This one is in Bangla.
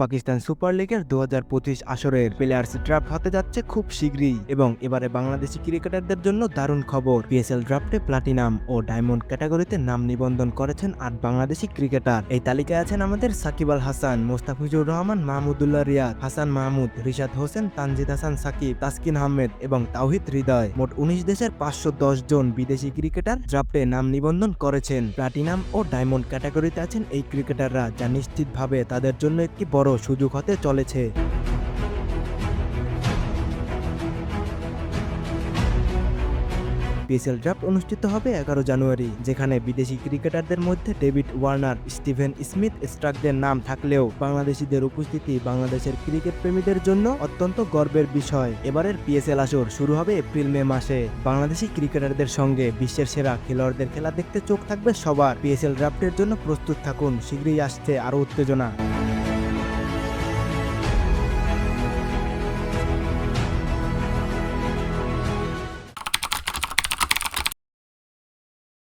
পাকিস্তান সুপার লিগের দু হাজার পঁচিশ আসরের প্লেয়ার্স ড্রাফট হতে যাচ্ছে খুব শীঘ্রই এবং এবারে বাংলাদেশি ক্রিকেটারদের জন্য দারুণ খবর। পিএসএল ড্রাফটে প্লাটিনাম ও ডায়মন্ড ক্যাটাগরিতে নাম নিবন্ধন করেছেন আট বাংলাদেশি ক্রিকেটার। এই তালিকায় আছেন আমাদের সাকিব আল হাসান, মোস্তাফিজুর রহমান, মাহমুদুল্লাহ রিয়াদ, হাসান মাহমুদ, রিশাদ হোসেন, তানজিদ হাসান সাকিব, তাসকিন আহমেদ এবং তাওহিদ হৃদয়। মোট উনিশ দেশের পাঁচশো দশ জন বিদেশি ক্রিকেটার ড্রাফটে নাম নিবন্ধন করেছেন। প্লাটিনাম ও ডায়মন্ড ক্যাটাগরিতে আছেন এই ক্রিকেটাররা, যা নিশ্চিতভাবে তাদের জন্য একটি বড় সুযোগ হতে চলেছে। পিএসএল ড্রাফট অনুষ্ঠিত হবে এগারো জানুয়ারি, যেখানে বিদেশি ক্রিকেটারদের মধ্যে ডেভিড ওয়ার্নার, স্টিভেন স্মিথ, স্ট্রাকদের নাম থাকলেও বাংলাদেশিদের উপস্থিতি বাংলাদেশের ক্রিকেট প্রেমীদের জন্য অত্যন্ত গর্বের বিষয়। এবারের পিএসএল আসর শুরু হবে এপ্রিল, মে মাসে। বাংলাদেশি ক্রিকেটারদের সঙ্গে বিশ্বের সেরা খেলোয়াড়দের খেলা দেখতে চোখ থাকবে সবার। পিএসএল ড্রাফটের জন্য প্রস্তুত থাকুন, শীঘ্রই আসছে আরও উত্তেজনা।